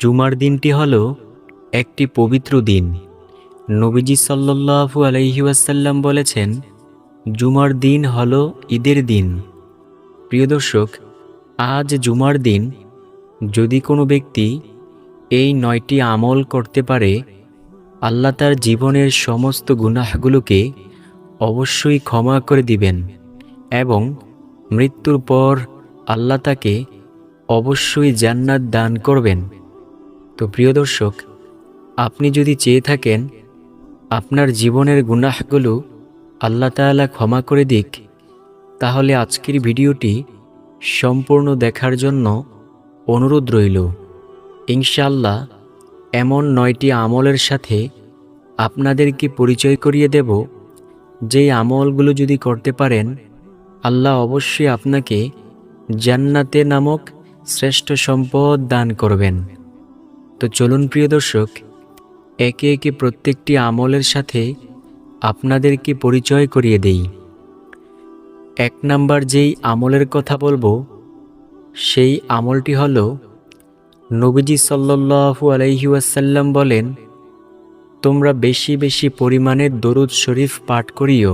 জুমার দিনটি হল একটি পবিত্র দিন। নবীজি সাল্লাল্লাহু আলাইহি ওয়াসাল্লাম বলেছেন, জুমার দিন হল ঈদের দিন। প্রিয় দর্শক, আজ জুমার দিন যদি কোনো ব্যক্তি এই নয়টি আমল করতে পারে, আল্লাহ তার জীবনের সমস্ত গুনাহগুলোকে অবশ্যই ক্ষমা করে দিবেন এবং মৃত্যুর পর আল্লাহ তাকে অবশ্যই জান্নাত দান করবেন। তো প্রিয় দর্শক, আপনি যদি চেয়ে থাকেন, আপনার জীবনের গুনাহগুলো আল্লাহ তাআলা ক্ষমা করে দিক, তাহলে আজকের ভিডিওটি সম্পূর্ণ দেখার জন্য অনুরোধ রইল। ইনশাল্লাহ এমন নয়টি আমলের সাথে আপনাদেরকে পরিচয় করিয়ে দেব। যেই আমলগুলো যদি করতে পারেন, আল্লাহ অবশ্যই আপনাকে জান্নাতে নামক শ্রেষ্ঠ সম্পদ দান করবেন। তো চলুন প্রিয় দর্শক, একে একে প্রত্যেকটি আমলের সাথে আপনাদেরকে পরিচয় করিয়ে দেই। এক নাম্বার যেই আমলের কথা বলব, সেই আমলটি হল, নবীজি সাল্লাল্লাহু আলাইহি ওয়াসাল্লাম বলেন, তোমরা বেশি বেশি পরিমাণে দরুদ শরীফ পাঠ করিও।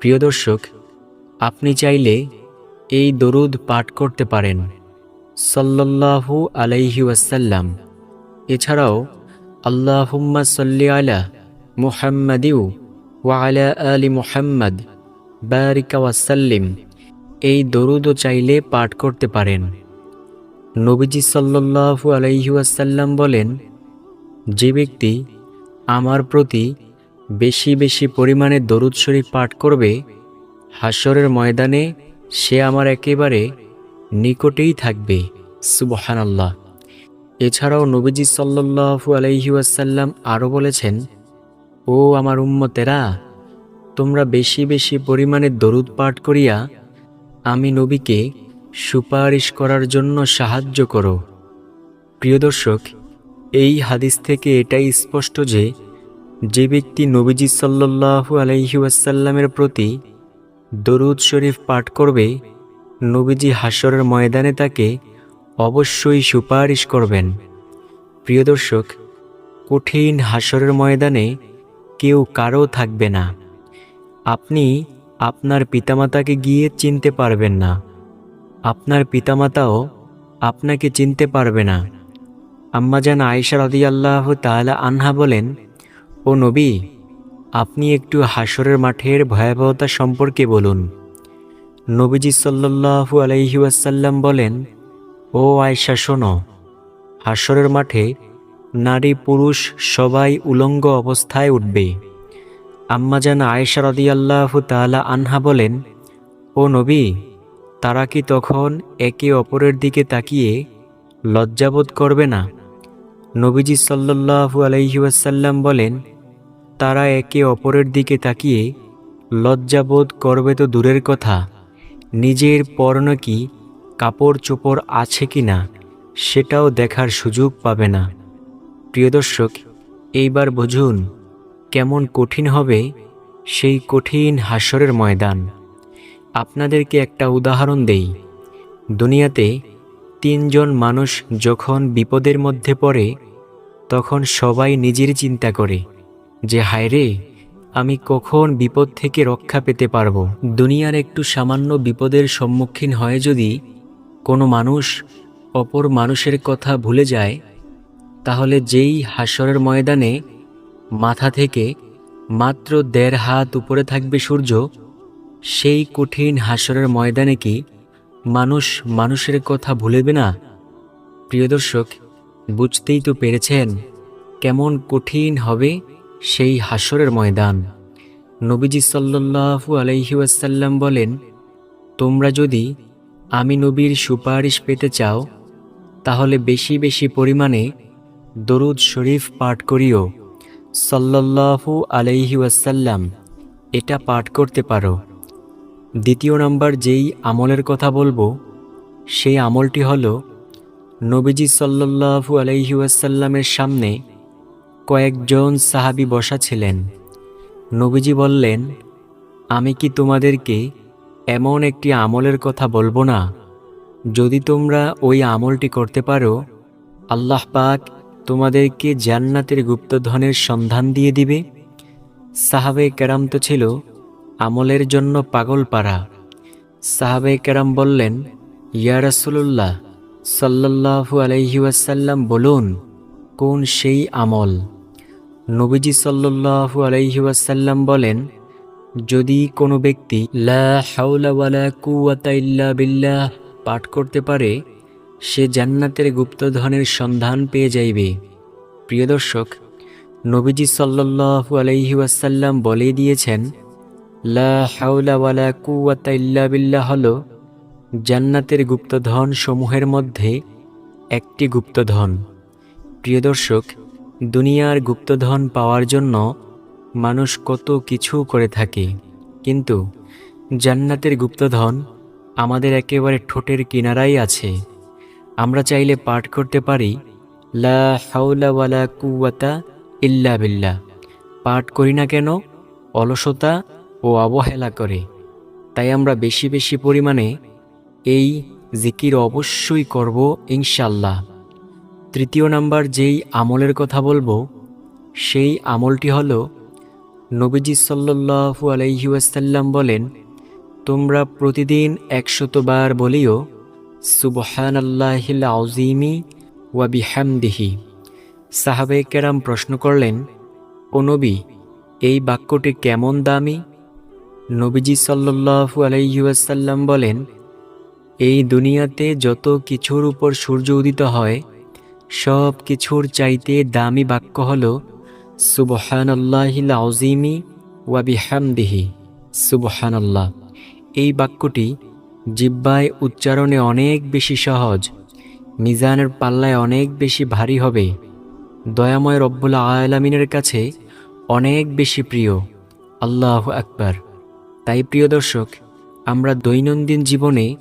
প্রিয় দর্শক, আপনি চাইলে এই দরুদ পাঠ করতে পারেন। সাল্লাল্লাহু আলাইহি ওয়াসাল্লাম। এছাড়াও, আল্লাহুম্মা সাল্লি আলা মুহাম্মাদিউ ওয়া আলা আলি মুহাম্মাদ, বারিকা ওয়াসাল্লিম এই দরুদও চাইলে পাঠ করতে পারেন। নবীজি সাল্লাল্লাহু আলাইহি ওয়াসাল্লাম বলেন, যে ব্যক্তি আমার প্রতি বেশি বেশি পরিমাণে দরুদ শরীফ পাঠ করবে হাসরের ময়দানে সে আমার একেবারে নিকটেই থাকবে, সুবহানাল্লাহ। এছাড়াও নবীজি সাল্লাল্লাহু আলাইহি ওয়াসাল্লাম আরও বলেছেন, ও আমার উম্মতেরা, তোমরা বেশি বেশি পরিমাণে দরুদ পাঠ করিয়া আমি নবীকে সুপারিশ করার জন্য সাহায্য করো। প্রিয় দর্শক, এই হাদিস থেকে এটাই স্পষ্ট যে যে ব্যক্তি নবীজি সাল্লাল্লাহু আলাইহি ওয়াসাল্লামের প্রতি দরুদ শরীফ পাঠ করবে নবীজি হাসরের ময়দানে তাকে অবশ্যই সুপারিশ করবেন। প্রিয় দর্শক, কঠিন হাসরের ময়দানে কেউ কারও থাকবে না। আপনি আপনার পিতামাতাকে গিয়ে চিনতে পারবেন না। আপনার পিতামাতাও আপনাকে চিনতে পারবে না। আম্মাজান আয়েশা রদিয়াল্লাহ তাআলা আনহা বলেন, ও নবী, আপনি একটু হাসরের মাঠের ভয়াবহতা সম্পর্কে বলুন। নবীজি সাল্লাল্লাহু আলাইহি ওয়াসাল্লাম বলেন, ও আয়েশা, শোনো হাসরের মাঠে নারী পুরুষ সবাই উলঙ্গ অবস্থায় উঠবে। আম্মাজান আয়েশা রদিয়াল্লাহু তাআলা আনহা বলেন, ও নবী, তারা কি তখন একে অপরের দিকে তাকিয়ে লজ্জাবোধ করবে না? নবীজি সাল্লাল্লাহু আলাইহি ওয়াসাল্লাম বলেন, তারা একে অপরের দিকে তাকিয়ে লজ্জাবোধ করবে তো দূরের কথা। নিজের পরনে কি কাপড় চোপড় আছে কি না, সেটাও দেখার সুযোগ পাবে না। প্রিয় দর্শক, এইবার বুঝুন, কেমন কঠিন হবে সেই কঠিন হাসরের ময়দান। আপনাদেরকে একটা উদাহরণ দেই। দুনিয়াতে তিনজন মানুষ যখন বিপদের মধ্যে পড়ে, তখন সবাই নিজের চিন্তা করে যে হায় রে আমি কখন বিপদ থেকে রক্ষা পেতে পারব? দুনিয়ার একটু সামান্য বিপদের সম্মুখীন হয় যদি কোনো মানুষ অপর মানুষের কথা ভুলে যায়, তাহলে যেই হাসরের ময়দানে মাথা থেকে মাত্র দেড় হাত উপরে থাকবে সূর্য, সেই কঠিন হাসরের ময়দানে কি মানুষ মানুষের কথা ভুলেবে না? প্রিয় দর্শক, বুঝতেই তো পেরেছেন কেমন কঠিন হবে সেই হাসরের ময়দান। নবীজি সাল্লাল্লাহু আলাইহি ওয়াসাল্লাম বলেন, তোমরা যদি আমি নবীর সুপারিশ পেতে চাও, তাহলে বেশি বেশি পরিমাণে দরুদ শরীফ পাঠ করিও। সাল্লাল্লাহু আলাইহি ওয়াসাল্লাম এটা পাঠ করতে পারো। দ্বিতীয় নাম্বার যেই আমলের কথা বলব, সেই আমলটি হল নবীজি সাল্লাল্লাহু আলাইহি ওয়াসাল্লামের সামনে কয়েকজন সাহাবী বসা ছিলেন। নবীজি বললেন, আমি কি তোমাদেরকে এমন একটি আমলের কথা বলব না? যদি তোমরা ওই আমলটি করতে পারো, আল্লাহ পাক তোমাদেরকে জান্নাতের গুপ্তধনের সন্ধান দিয়ে দিবে। সাহাবে কেরাম তো ছিল আমলের জন্য পাগল পাড়া। সাহাবে কেরাম বললেন, ইয়া রাসূলুল্লাহ সাল্লাল্লাহু আলাইহি ওয়াসাল্লাম বলুন, কোন সেই আমল? নবীজি সাল্লাল্লাহু আলাইহি বলেন, যদি কোনো ব্যক্তি লা বিল্লাহ পাঠ করতে পারে, সে জান্নাতের গুপ্তধনের সন্ধান পেয়ে যাইবে। প্রিয় দর্শক, নবীজি সাল্লাল্লাহু আলাইহি ওয়াসাল্লাম বলে দিয়েছেন, লা ইল্লা বিল্লাহ হল জান্নাতের গুপ্তধন সমূহের মধ্যে একটি গুপ্তধন। প্রিয় দর্শক দুনিয়ার গুপ্তধন পাওয়ার জন্য মানুষ কত কিছু করে থাকে। কিন্তু জান্নাতের গুপ্তধন আমাদের একেবারে ঠোঁটের কিনারাই আছে। আমরা চাইলে পাঠ করতে পারি, লা হাওলা ওয়ালা কুওয়াতা ইল্লা বিল্লা পাঠ করি না কেন? অলসতা ও অবহেলা করে। তাই আমরা বেশি বেশি পরিমাণে এই জিকির অবশ্যই করব ইনশাল্লাহ তৃতীয় নাম্বার যেই আমলের কথা বলব, সেই আমলটি হল, নবীজি সাল্লাল্লাহু আলাইহি ওয়াসাল্লাম বলেন, তোমরা প্রতিদিন একশতবার বলিও, সুবহানাল্লাহিল আউজিমি ওয়া বিহামদিহি। সাহাবে কেরাম প্রশ্ন করলেন, ও নবী, এই বাক্যটি কেমন দামি? নবীজি সাল্লাল্লাহু আলাইহি ওয়াসাল্লাম বলেন, এই দুনিয়াতে যত কিছুর উপর সূর্য উদিত হয় সব কিছুর চাইতে দামি বাক্য হল, সুবহানাল্লাহিল আউজিমি ওয়া বিহামদিহি। সুবহানাল্লাহ। এই বাক্যটি জিব্বায় উচ্চারণে অনেক বেশি সহজ, মিজানের পাল্লায় অনেক বেশি ভারী হবে, দয়াময় রব্বুল আলামিনের কাছে অনেক বেশি প্রিয়। আল্লাহ আকবার। তাই প্রিয় দর্শক, আমরা দৈনন্দিন জীবনে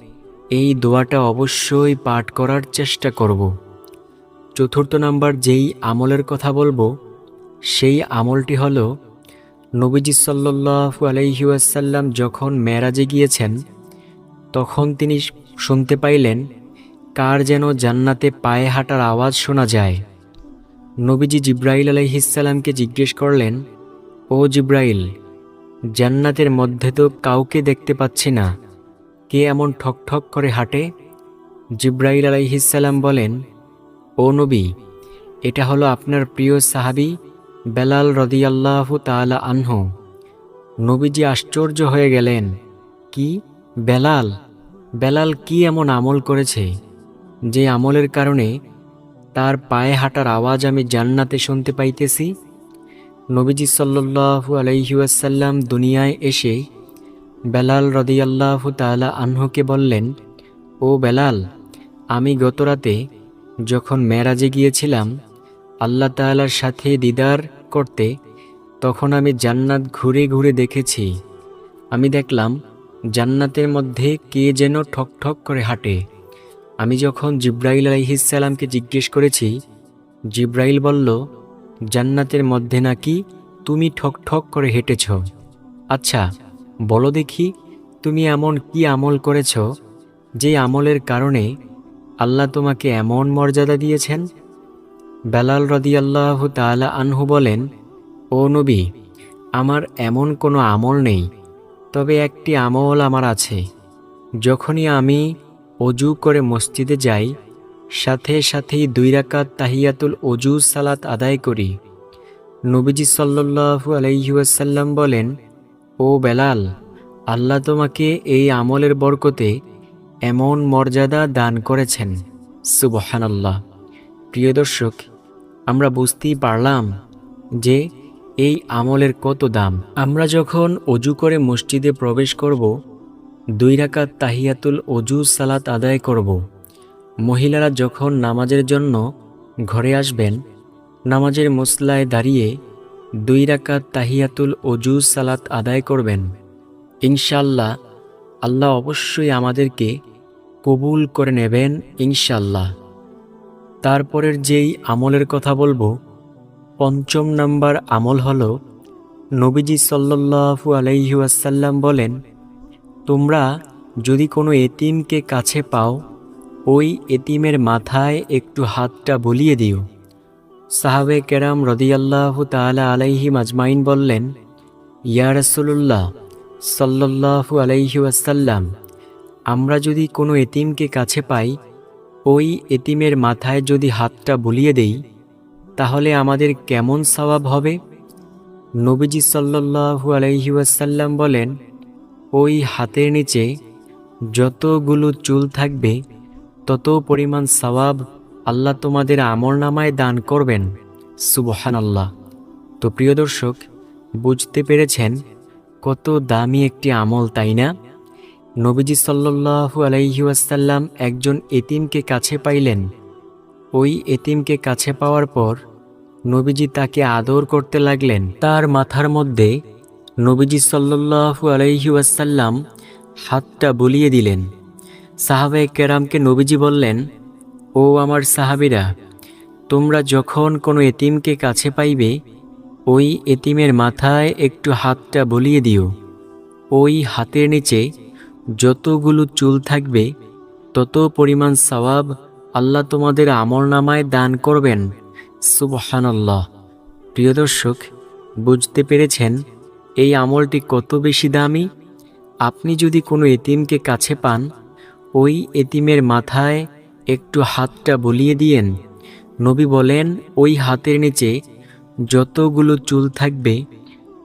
এই দোয়াটা অবশ্যই পাঠ করার চেষ্টা করব। চতুর্থ নাম্বার যেই আমলের কথা বলব, সেই আমলটি হল, নবীজি সাল্লাল্লাহু আলাইহি ওয়াসাল্লাম যখন মেরাজে গিয়েছেন, তখন তিনি শুনতে পাইলেন, কার যেন জান্নাতে পায়ে হাঁটার আওয়াজ শোনা যায়। নবীজি জিব্রাইল আলাইহিসাল্লামকে জিজ্ঞেস করলেন, ও জিব্রাইল, জান্নাতের মধ্যে তো কাউকে দেখতে পাচ্ছি না, কে এমন ঠক ঠক করে হাঁটে? জিব্রাইল আলাইহিসাল্লাম বলেন ও নবী, এটা হলো আপনার প্রিয় সাহাবি বেলাল রদিয়াল্লাহু তাআলা আনহু। নবীজি আশ্চর্য হয়ে গেলেন, কি? বেলাল? বেলাল কি এমন আমল করেছে যে আমলের কারণে তার পায়ে হাঁটার আওয়াজ আমি জান্নাতে শুনতে পাইতেছি? নবীজি সাল্লাল্লাহু আলাইহি ওয়াসাল্লাম দুনিয়ায় এসে বেলাল রদিয়াল্লাহু তাআলা আনহুকে বললেন, ও বেলাল, আমি গতরাতে যখন মেরাজে গিয়েছিলাম, আল্লাহ তাআলার সাথে দিদার করতে, তখন আমি জান্নাত ঘুরে ঘুরে দেখেছি। আমি দেখলাম, জান্নাতের মধ্যে কে যেন ঠক ঠক করে হাঁটে। আমি যখন জিব্রাইল আলাইহিসসালামকে জিজ্ঞেস করেছি, জিব্রাইল বলল, জান্নাতের মধ্যে নাকি তুমি ঠক ঠক করে হেঁটেছ? আচ্ছা বলো দেখি, তুমি এমন কি আমল করেছ, যে আমলের কারণে আল্লাহ তোমাকে এমন মর্যাদা দিয়েছেন? বেলাল রদিয়াল্লাহ তালা আনহু বলেন, ও নবী, আমার এমন কোনো আমল নেই, তবে একটি আমল আমার আছে। যখনই আমি অজু করে মসজিদে যাই, সাথে সাথেই দুই রাকাত তাহিয়াতুল অজু সালাত আদায় করি। নবীজি সাল্লাল্লাহু আলাইহি ওয়াসাল্লাম বলেন, ও বেলাল, আল্লাহ তোমাকে এই আমলের বরকতে এমন মর্যাদা দান করেছেন। সুবহানাল্লাহ। প্রিয় দর্শক, আমরা বুঝতেই পারলাম যে এই আমলের কত দাম। আমরা যখন অজু করে মসজিদে প্রবেশ করব, দুই রাকাত তাহিয়াতুল অজু সালাত আদায় করব। মহিলারা যখন নামাজের জন্য ঘরে আসবেন, নামাজের মশলায় দাঁড়িয়ে দুই রাকাত তাহিয়াতুল অজু সালাত আদায় করবেন। ইনশাল্লাহ আল্লাহ অবশ্যই আমাদেরকে কবুল করে নেবেন ইনশাল্লাহ তারপরের যেই আমলের কথা বলব, পঞ্চম নাম্বার আমল হল, নবীজি সাল্লাল্লাহু আলাইহি ওয়াসাল্লাম বলেন, তোমরা যদি কোনো এতিমকে কাছে পাও, ওই এতিমের মাথায় একটু হাতটা বলিয়ে দিও। সাহাবে কেরাম রদিয়াল্লাহু তাআলা আলাইহি মাজমাইন বললেন, ইয়া রাসূলুল্লাহ সাল্লাল্লাহু আলাইহি ওয়াসাল্লাম আমরা যদি কোনো এতিমকে কাছে পাই, ওই এতিমের মাথায় যদি হাতটা বুলিয়ে দেই, তাহলে আমাদের কেমন সওয়াব হবে? নবীজি আলাইহি ওয়াসাল্লাম বলেন, ওই হাতের নিচে যতগুলো চুল থাকবে, তত পরিমাণ সওয়াব আল্লাহ তোমাদের আমর নামায় দান করবেন। সুবহান আল্লাহ তো প্রিয় দর্শক, বুঝতে পেরেছেন কত দামি একটি আমল, তাই না? নবীজি সাল্লাল্লাহু আলাইহি ওয়াসাল্লাম একজন এতিমকে কাছে পাইলেন। ওই এতিমকে কাছে পাওয়ার পর নবীজি তাকে আদর করতে লাগলেন। তার মাথার মধ্যে নবীজি সাল্লাল্লাহু আলাইহি ওয়াসাল্লাম হাতটা বলিয়ে দিলেন। সাহাবে কেরামকে নবীজি বললেন, ও আমার সাহাবিরা, তোমরা যখন কোনো এতিমকে কাছে পাইবে, ওই এতিমের মাথায় একটু হাতটা বলিয়ে দিও। ওই হাতের নিচে যতগুলো চুল থাকবে, তত পরিমাণ সওয়াব আল্লাহ তোমাদের আমল নামায় দান করবেন। সুবহানাল্লাহ। প্রিয় দর্শক, বুঝতে পেরেছেন এই আমলটি কত বেশি দামি? আপনি যদি কোনো এতিমকে কাছে পান, ওই এতিমের মাথায় একটু হাতটা বলিয়ে দিয়েন। নবী বলেন, ওই হাতের নিচে যতগুলো চুল থাকবে,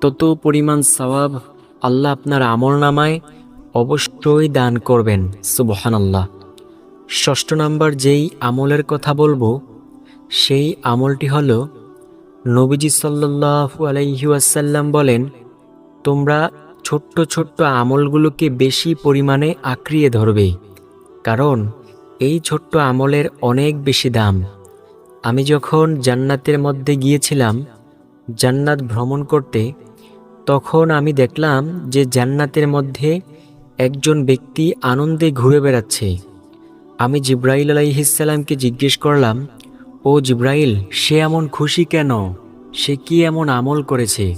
তত পরিমাণ সওয়াব আল্লাহ আপনার আমল নামায় অবশ্যই দান করবেন সুবহান আল্লাহ ষষ্ঠ নাম্বার যেই আমলের কথা বলব, সেই আমলটি হলো, নবীজি সাল্লাল্লাহু আলাইহি ওয়াসাল্লাম বলেন, তোমরা ছোট্ট ছোট্ট আমলগুলোকে বেশি পরিমাণে আঁকড়িয়ে ধরবে, কারণ এই ছোট্ট আমলের অনেক বেশি দাম। আমি যখন জান্নাতের মধ্যে গিয়েছিলাম, জান্নাত ভ্রমণ করতে, তখন আমি দেখলাম যে জান্নাতের মধ্যে একজন ব্যক্তি আনন্দে ঘুরে বেড়াচ্ছে। আমি জিব্রাইল আলাইহিসাল্লামকে জিজ্ঞেস করলাম, ও জিব্রাইল, সে এমন খুশি কেন? সে কি এমন আমল করেছে?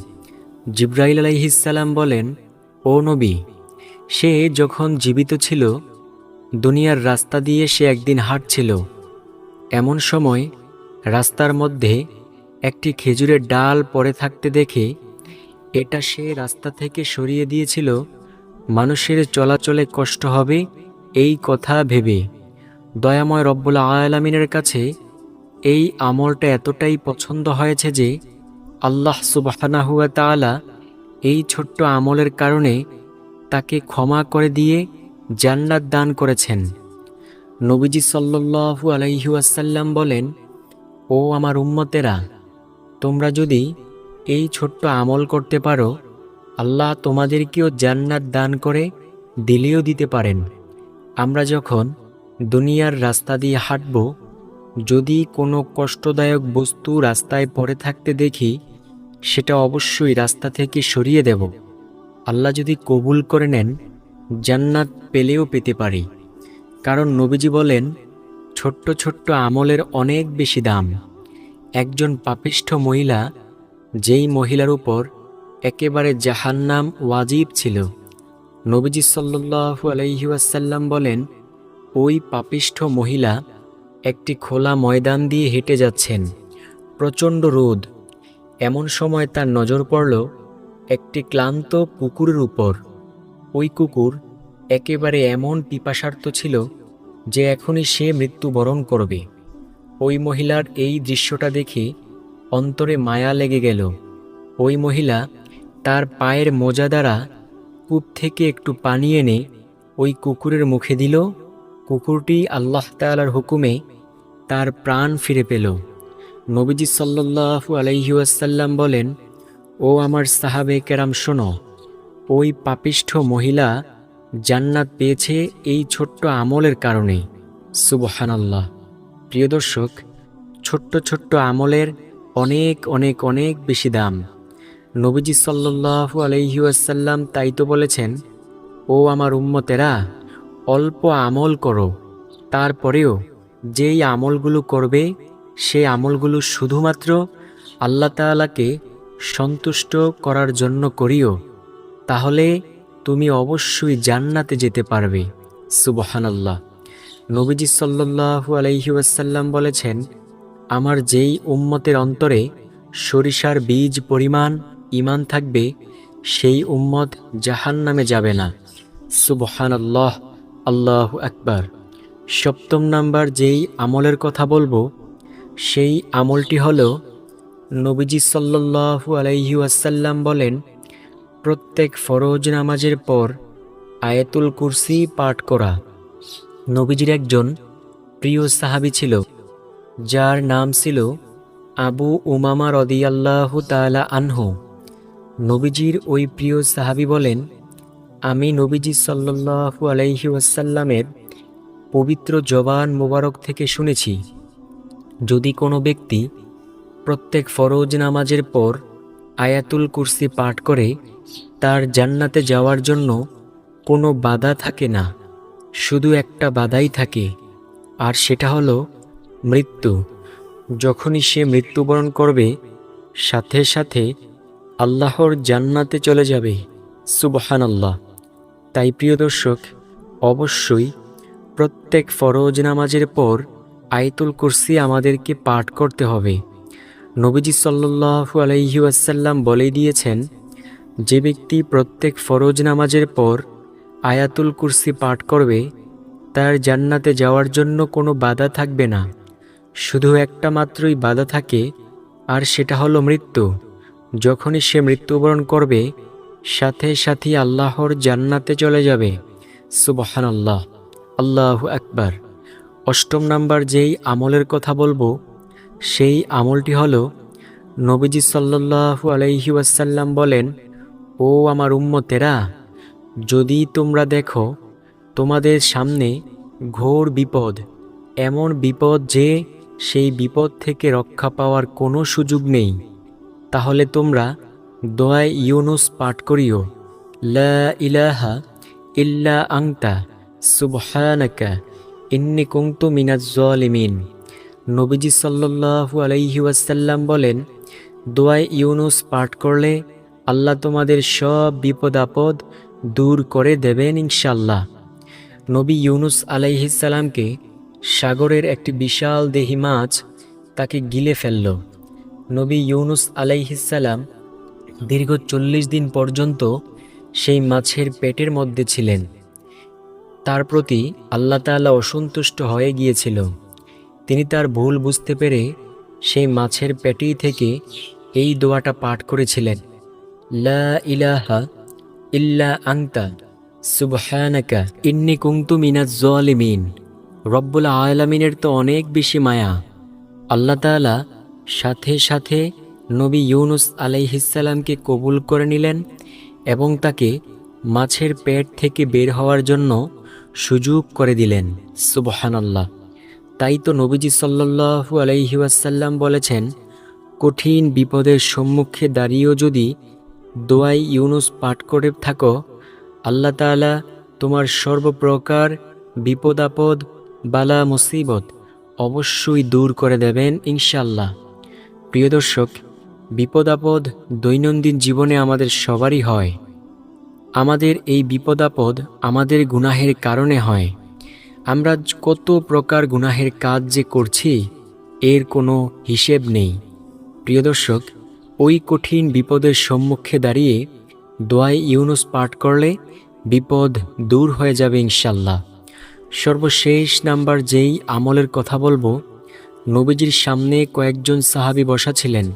জিব্রাইল আলাইহিসাল্লাম বলেন, ও নবী, সে যখন জীবিত ছিল, দুনিয়ার রাস্তা দিয়ে সে একদিন হাঁটছিল। এমন সময় রাস্তার মধ্যে একটি খেজুরের ডাল পড়ে থাকতে দেখে এটা সে রাস্তা থেকে সরিয়ে দিয়েছিল মানুষের চলাচলে কষ্ট হবে, এই কথা ভেবে। দয়াময় রব্বুল আয়ালামিনের কাছে এই আমলটা এতটাই পছন্দ হয়েছে যে, আল্লাহ সুবাহানাহুয়া তাআলা এই ছোট্ট আমলের কারণে তাকে ক্ষমা করে দিয়ে জান্নাত দান করেছেন। নবীজি সাল্লাল্লাহু আলাইহি ওয়াসাল্লাম বলেন, ও আমার উম্মতেরা, তোমরা যদি এই ছোট্ট আমল করতে পারো আল্লাহ তোমাদেরকেও জান্নাত দান করে দিলেও দিতে পারেন। আমরা যখন দুনিয়ার রাস্তা দিয়ে হাঁটব, যদি কোনো কষ্টদায়ক বস্তু রাস্তায় পড়ে থাকতে দেখি, সেটা অবশ্যই রাস্তা থেকে সরিয়ে দেব। আল্লাহ যদি কবুল করে নেন, জান্নাত পেলেও পেতে পারি। কারণ নবীজি বলেন, ছোট্ট ছোট্ট আমলের অনেক বেশি দাম। একজন পাপিষ্ঠ মহিলা, যেই মহিলার উপর একেবারে জাহান্নাম ওয়াজিব ছিল। নবীজি সাল্লু আলাইহি ওয়াসাল্লাম বলেন, ওই পাপিষ্ঠ মহিলা একটি খোলা ময়দান দিয়ে হেঁটে যাচ্ছেন। প্রচণ্ড রোদ। এমন সময় তার নজর পড়ল একটি ক্লান্ত কুকুরের উপর। ওই কুকুর একেবারে এমন পিপাসার্থ ছিল যে এখনই সে মৃত্যুবরণ করবে। ওই মহিলার এই দৃশ্যটা দেখে অন্তরে মায়া লেগে গেল। ওই মহিলা তার পায়ের মোজা দ্বারা কূপ থেকে একটু পানি এনে ওই কুকুরের মুখে দিল। কুকুরটি আল্লাহ তালার হুকুমে তার প্রাণ ফিরে পেল। নবীজি সাল্লাহু আলাইহাসাল্লাম বলেন, ও আমার সাহাবে কেরাম, শোনো, ওই পাপিষ্ঠ মহিলা জান্নাত পেয়েছে এই ছোট্ট আমলের কারণে। সুবহানাল্লাহ। প্রিয় দর্শক, ছোট্ট ছোট্ট আমলের অনেক অনেক অনেক বেশি দাম। নবীজি সাল্লাহু আলহিউসাল্লাম তাই তো বলেছেন, ও আমার উম্মতেরা, অল্প আমল করো। তারপরেও যেই আমলগুলো করবে সেই আমলগুলো শুধুমাত্র আল্লাহ তাআলাকে সন্তুষ্ট করার জন্য করিও। তাহলে তুমি অবশ্যই জান্নাতে যেতে পারবে। সুবহানাল্লাহ। নবীজি সাল্লাল্লাহু আলাইহি ওয়াসাল্লাম বলেছেন, আমার যেই উম্মতের অন্তরে সরিষার বীজ পরিমাণ ইমান থাকবে, সেই উম্মত জাহান নামে যাবে না। সুবহান আল্লাহ আল্লাহ আকবার। সপ্তম নাম্বার যেই আমলের কথা বলব, সেই আমলটি হল, নবীজি সাল্লাল্লাহু আলাইহি ওয়াসাল্লাম বলেন, প্রত্যেক ফরজ নামাজের পর আয়াতুল কুরসি পাঠ করা। নবীজির একজন প্রিয় সাহাবী ছিল, যার নাম ছিল আবু উমামা রদিয়াল্লাহু তালা আনহু। নবীজির ওই প্রিয় সাহাবী বলেন, আমি নবীজি সাল্লাল্লাহু আলাইহি ওয়াসাল্লামের পবিত্র জবান মোবারক থেকে শুনেছি, যদি কোনো ব্যক্তি প্রত্যেক ফরজ নামাজের পর আয়াতুল কুরসি পাঠ করে, তার জান্নাতে যাওয়ার জন্য কোনো বাধা থাকে না, শুধু একটা বাধাই থাকে, আর সেটা হলো মৃত্যু। যখনই সে মৃত্যুবরণ করবে, সাথে সাথে আল্লাহর জান্নাতে চলে যাবে। সুবহান আল্লাহ তাই প্রিয় দর্শক, অবশ্যই প্রত্যেক ফরজ নামাজের পর আয়তুল কুরসি আমাদেরকে পাঠ করতে হবে। নবীজি সাল্লাল্লাহু আলাইহি ওয়াসাল্লাম বলে দিয়েছেন, যে ব্যক্তি প্রত্যেক ফরজ নামাজের পর আয়াতুল কুরসি পাঠ করবে, তার জান্নাতে যাওয়ার জন্য কোনো বাধা থাকবে না। শুধু একটা মাত্রই বাধা থাকে, আর সেটা হলো মৃত্যু। যখনই সে মৃত্যুবরণ করবে, সাথে সাথে আল্লাহর জান্নাতে চলে যাবে। সুবহান আল্লাহ আল্লাহ আকবার। অষ্টম নাম্বার যেই আমলের কথা বলব, সেই আমলটি হলো, নবীজি সাল্লাল্লাহু আলাইহি ওয়াসাল্লাম বলেন, ও আমার উম্মতেরা, যদি তোমরা দেখো, তোমাদের সামনে ঘোর বিপদ, এমন বিপদ যে সেই বিপদ থেকে রক্ষা পাওয়ার কোনো সুযোগ নেই। তাহলে তোমরা দোয়ায় ইউনুস পাঠ করিও। লা ইলাহা ইল্লা আংতা সুবহানাকা, ইন্নি কুংতু মিনাজ জালিমিন। নবীজি সাল্লাল্লাহু আলাইহি ওয়াসাল্লাম বলেন, দোয়ায় ইউনুস পাঠ করলে আল্লাহ তোমাদের সব বিপদ আপদ দূর করে দেবেন ইনশাল্লাহ নবী ইউনুস আলাইহিসাল্লামকে সাগরের একটি বিশাল দেহি মাছ তাকে গিলে ফেলল। নবী ইউনুস আলাইহিসাল্লাম দীর্ঘ চল্লিশ দিন পর্যন্ত সেই মাছের পেটের মধ্যে ছিলেন। তার প্রতি আল্লাহ তাআলা অসন্তুষ্ট হয়ে গিয়েছিল। তিনি তার ভুল বুঝতে পেরে সেই মাছের পেটেই থেকে এই দোয়াটা পাঠ করেছিলেন। লা ইলাহা ইল্লা আংতা সুবহানাকা, ইন্নি কুংতু মিনাজ জালিমিন। রব্বুল আলামিনের তো অনেক বেশি মায়া। আল্লাহ তাআলা সাথে সাথে নবী ইউনুস আলাইহিসাল্লামকে কবুল করে নিলেন এবং তাকে মাছের পেট থেকে বের হওয়ার জন্য সুযোগ করে দিলেন। সুবহানাল্লাহ। তাই তো নবীজি সাল্লাল্লাহু আলাইহি ওয়াসাল্লাম বলেছেন, কঠিন বিপদের সম্মুখে দাঁড়িয়েও যদি দোয়াই ইউনুস পাঠ করে থাকো, আল্লাহ তাআলা তোমার সর্বপ্রকার বিপদ আপদ বালা মুসিবত অবশ্যই দূর করে দেবেন ইনশাল্লাহ প্রিয় দর্শক বিপদ আপদ দৈনন্দিন জীবনে আমাদের সবারই হয়। আমাদের এই বিপদ আপদ আমাদের গুনাহের কারণে হয়। আমরা কত প্রকার গুনাহের কাজ যে করছি, এর কোনো হিসেব নেই। প্রিয় দর্শক, ওই কঠিন বিপদের সম্মুখে দাঁড়িয়ে দোয়াই ইউনুস পাঠ করলে বিপদ দূর হয়ে যাবে ইনশাল্লাহ। সর্বশেষ নাম্বার যেই আমলের কথা বলব নবীজির সামনে কয়েকজন সাহাবী বসা ছিলেন।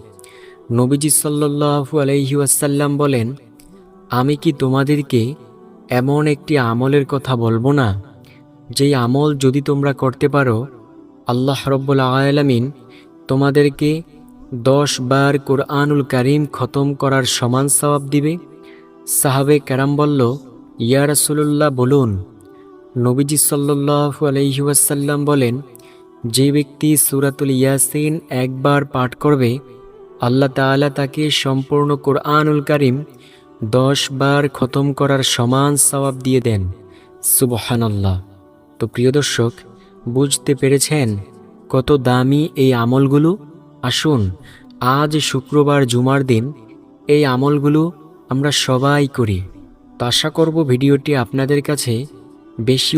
নবীজি সাল্লাল্লাহু আলাইহি ওয়াসাল্লাম বলেন, আমি কি তোমাদেরকে এমন একটি আমলের কথা বলব না? যেই আমল যদি তোমরা করতে পারো, আল্লাহ রব্বুল আলামিন তোমাদেরকে দশ বার কোরআনুল কারিম খতম করার সমান সওয়াব দিবে। সাহাবে ক্যারাম বলল, ইয়া রাসূলুল্লাহ, বলুন। নবীজি সাল্লাল্লাহু আলাইহি ওয়াসাল্লাম বলেন যে ব্যক্তি সুরাতুল ইয়াসিন একবার পাঠ করবে, আল্লাহ তাআলা তাকে সম্পূর্ণ কোরআনুল কারিম দশ বার খতম করার সমান সওয়াব দিয়ে দেন। সুবহানাল্লাহ। তো প্রিয় দর্শক, বুঝতে পেরেছেন কত দামি এই আমলগুলো? আসুন, আজ শুক্রবার জুমার দিন এই আমলগুলো আমরা সবাই করি। তো আশা করব ভিডিওটি আপনাদের কাছে বেশি